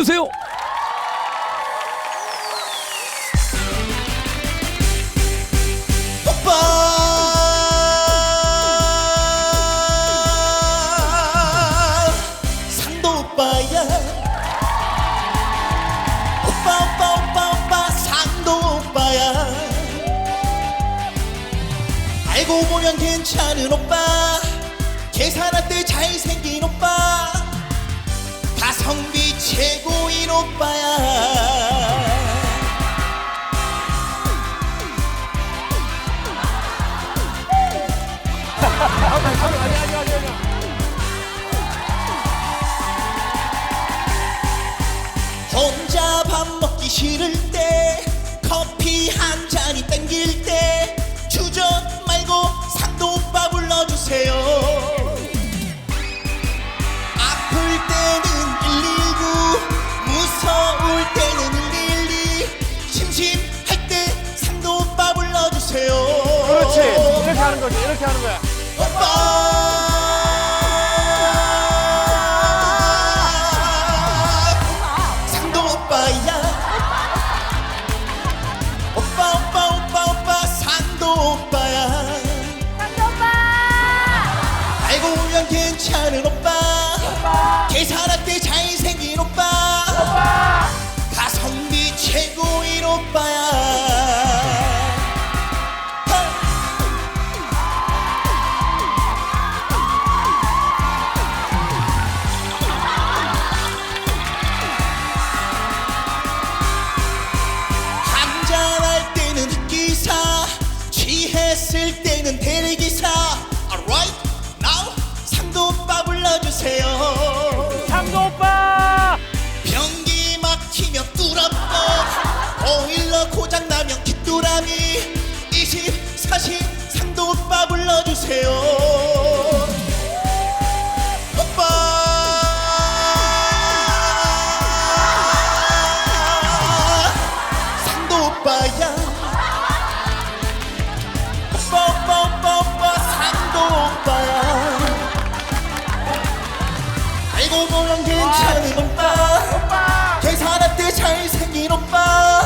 주세요. 오빠! 괜찮은 오빠. 계산할 때 잘생긴 싫을 때 커피 한 잔이 땡길 때 주저 말고 상도 오빠 불러주세요 아플 때는 119 무서울 때는 112 심심할 때 상도 오빠 불러주세요 그렇지. 이렇게 하는 거지. 이렇게 하는 거야. 괜찮은 오빠. 계산할 때 잘생긴 오빠. 가성비 최고인 오빠야. 한잔할 때는 흑기사 취했을 때는 대리기사 불러주세요. 상도 오빠. 변기 막히면 뚫어뻥 오일러 고장나면 귀뚜라미 알고 보면 괜찮은 오빠 계산할 때 잘생긴 오빠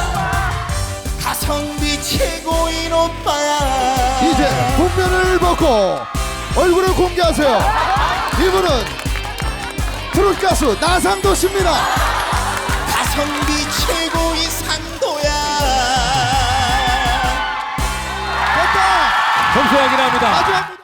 가성비 최고인 오빠야 이제 분면을 벗고 얼굴을 공개하세요. 이분은 트롯 가수 나상도 씨입니다. 가성비 최고인 상도야 됐다. 점수 확인합니다. 마지막